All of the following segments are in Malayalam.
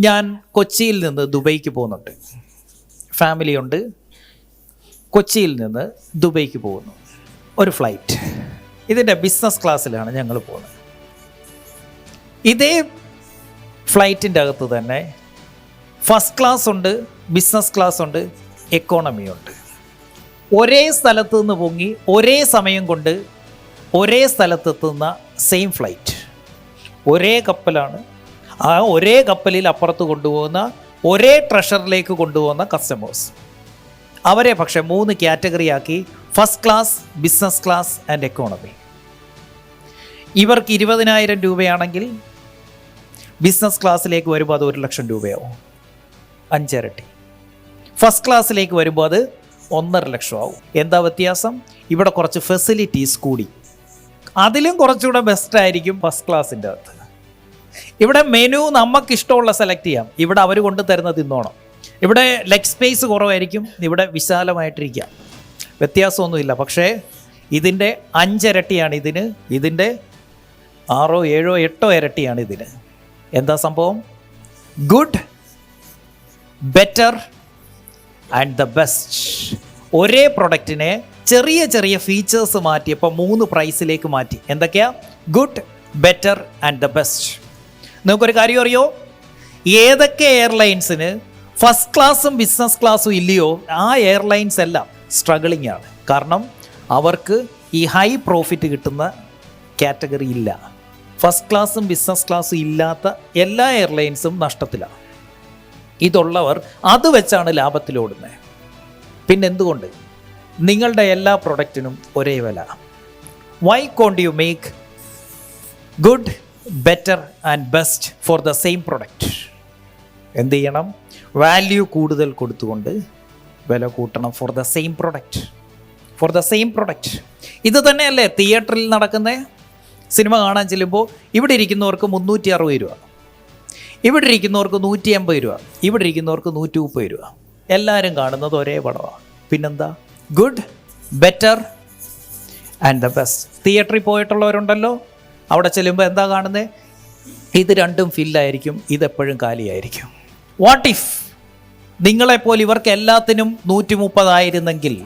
ഞാൻ കൊച്ചിയിൽ നിന്ന് ദുബൈക്ക് പോകുന്നുണ്ട്. ഫാമിലിയുണ്ട് കൊച്ചിയിൽ നിന്ന് ദുബൈക്ക് പോകുന്നു. ഒരു ഫ്ലൈറ്റ് ഇതിന്റെ ബിസിനസ് ക്ലാസ്സിലാണ് ഞങ്ങൾ പോകുന്നത്. ഇതേ ഫ്ലൈറ്റിന്റെ അകത്ത് തന്നെ ഫസ്റ്റ് ക്ലാസ് ഉണ്ട് ബിസിനസ് ക്ലാസ് ഉണ്ട് എക്കോണമി ഉണ്ട്. ഒരേ സ്ഥലത്ത് നിന്ന് പൊങ്ങി ഒരേ സമയം കൊണ്ട് ഒരേ സ്ഥലത്തെത്തുന്ന സെയിം ഫ്ലൈറ്റ് ഒരേ കപ്പലാണ് ആ ഒരേ കപ്പലിൽ അപ്പുറത്ത് കൊണ്ടുപോകുന്ന ഒരേ ട്രഷറിലേക്ക് കൊണ്ടുപോകുന്ന കസ്റ്റമേഴ്സ് അവരെ പക്ഷേ മൂന്ന് കാറ്റഗറി ആക്കി first class business class and economy ഇവർക്ക് ഇരുപതിനായിരം രൂപയാണെങ്കിൽ ബിസിനസ് ക്ലാസ്സിലേക്ക് വരുമ്പോൾ അത് ഒരു ലക്ഷം രൂപയാവും. അഞ്ചരട്ടി. ഫസ്റ്റ് ക്ലാസ്സിലേക്ക് വരുമ്പോൾ അത് ഒന്നര ലക്ഷം ആവും എന്താ വ്യത്യാസം? ഇവിടെ കുറച്ച് ഫെസിലിറ്റീസ് കൂടി. അതിലും കുറച്ചുകൂടെ ബെസ്റ്റ് ആയിരിക്കും ഫസ്റ്റ് ക്ലാസ്സിന്റെ അകത്ത്. ഇവിടെ മെനു നമുക്ക് ഇഷ്ടമുള്ള സെലക്ട് ചെയ്യാം. ഇവിടെ അവർ കൊണ്ട് തരുന്ന തിന്നോണം. ഇവിടെ ലെഗ് സ്പേസ് കുറവായിരിക്കും. ഇവിടെ വിശാലമായിട്ടിരിക്കാം. വ്യത്യാസമൊന്നുമില്ല. പക്ഷേ ഇതിന്റെ അഞ്ചിരട്ടിയാണ് ഇതിന്. ഇതിന്റെ ആറോ ഏഴോ എട്ടോ ഇരട്ടിയാണ് ഇതിന്. എന്താ സംഭവം? Good better and the best ഒരേ പ്രൊഡക്റ്റിനെ ചെറിയ ചെറിയ ഫീച്ചേഴ്സ് മാറ്റിയപ്പോൾ മൂന്ന് പ്രൈസിലേക്ക് മാറ്റി. എന്തൊക്കെയാ? Good better and the best നിങ്ങൾക്കൊരു കാര്യം അറിയോ? ഏതൊക്കെ എയർലൈൻസിന് ഫസ്റ്റ് ക്ലാസ്സും ബിസിനസ് ക്ലാസ്സും ഇല്ലയോ ആ എയർലൈൻസ് എല്ലാം സ്ട്രഗിളിംഗ് ആണ്. കാരണം അവർക്ക് ഈ ഹൈ പ്രോഫിറ്റ് കിട്ടുന്ന കാറ്റഗറി ഇല്ല. ഫസ്റ്റ് ക്ലാസ്സും ബിസിനസ് ക്ലാസ്സും ഇല്ലാത്ത എല്ലാ എയർലൈൻസും നഷ്ടത്തിലാണ്. ഇതുള്ളവർ അത് വെച്ചാണ് ലാഭത്തിലോടുന്നത് പിന്നെ എന്തുകൊണ്ട് നിങ്ങളുടെ എല്ലാ പ്രൊഡക്റ്റിനും ഒരേ വില. Why can't you make good better and best for the same product എന്ത് ചെയ്യണം? വാല്യൂ കൂടുതൽ കൊടുത്തുകൊണ്ട് വില കൂട്ടണം for the same product for the same product ഇത് തന്നെയല്ലേ തിയേറ്ററിൽ നടക്കുന്ന സിനിമ കാണാൻ ചെല്ലുമ്പോൾ ഇവിടെ ഇരിക്കുന്നവർക്ക് മുന്നൂറ്റി അറുപത് രൂപ. ഇവിടെ ഇരിക്കുന്നവർക്ക് നൂറ്റി അമ്പത് രൂപ. ഇവിടെ ഇരിക്കുന്നവർക്ക് നൂറ്റി മുപ്പത് രൂപ. എല്ലാവരും കാണുന്നത് ഒരേ പടമാണ് പിന്നെന്താ? Good better and the best തിയേറ്ററിൽ പോയിട്ടുള്ളവരുണ്ടല്ലോ. അവിടെ ചെല്ലുമ്പോൾ എന്താ കാണുന്നത് ഇത് രണ്ടും ഫില്ലായിരിക്കും ഇതെപ്പോഴും കാലിയായിരിക്കും. വാട്ട് ഇഫ് നിങ്ങളെപ്പോലെ ഇവർക്ക് എല്ലാത്തിനും നൂറ്റി മുപ്പതായിരുന്നെങ്കിൽ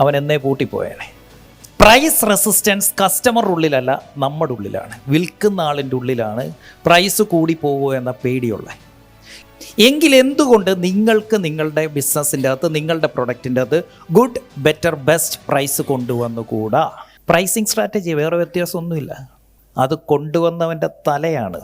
അവൻ എന്നേ പൂട്ടിപ്പോയേനെ. പ്രൈസ് റെസിസ്റ്റൻസ് കസ്റ്റമർ ഉള്ളിലല്ല നമ്മുടെ ഉള്ളിലാണ്. വിൽക്കുന്ന ആളിന്റെ ഉള്ളിലാണ് പ്രൈസ് കൂടി പോകുമോ എന്ന പേടിയുള്ള. എങ്കിൽ എന്തുകൊണ്ട് നിങ്ങൾക്ക് നിങ്ങളുടെ ബിസിനസ്സിന്റെ അകത്ത് നിങ്ങളുടെ പ്രൊഡക്റ്റിന്റെ അകത്ത് ഗുഡ് ബെറ്റർ ബെസ്റ്റ് പ്രൈസ് കൊണ്ടുവന്നുകൂടാ? പ്രൈസിങ് സ്ട്രാറ്റജി വേറെ വ്യത്യാസമൊന്നുമില്ല. അത് കൊണ്ടുവന്നവന്റെ തലയാണ്.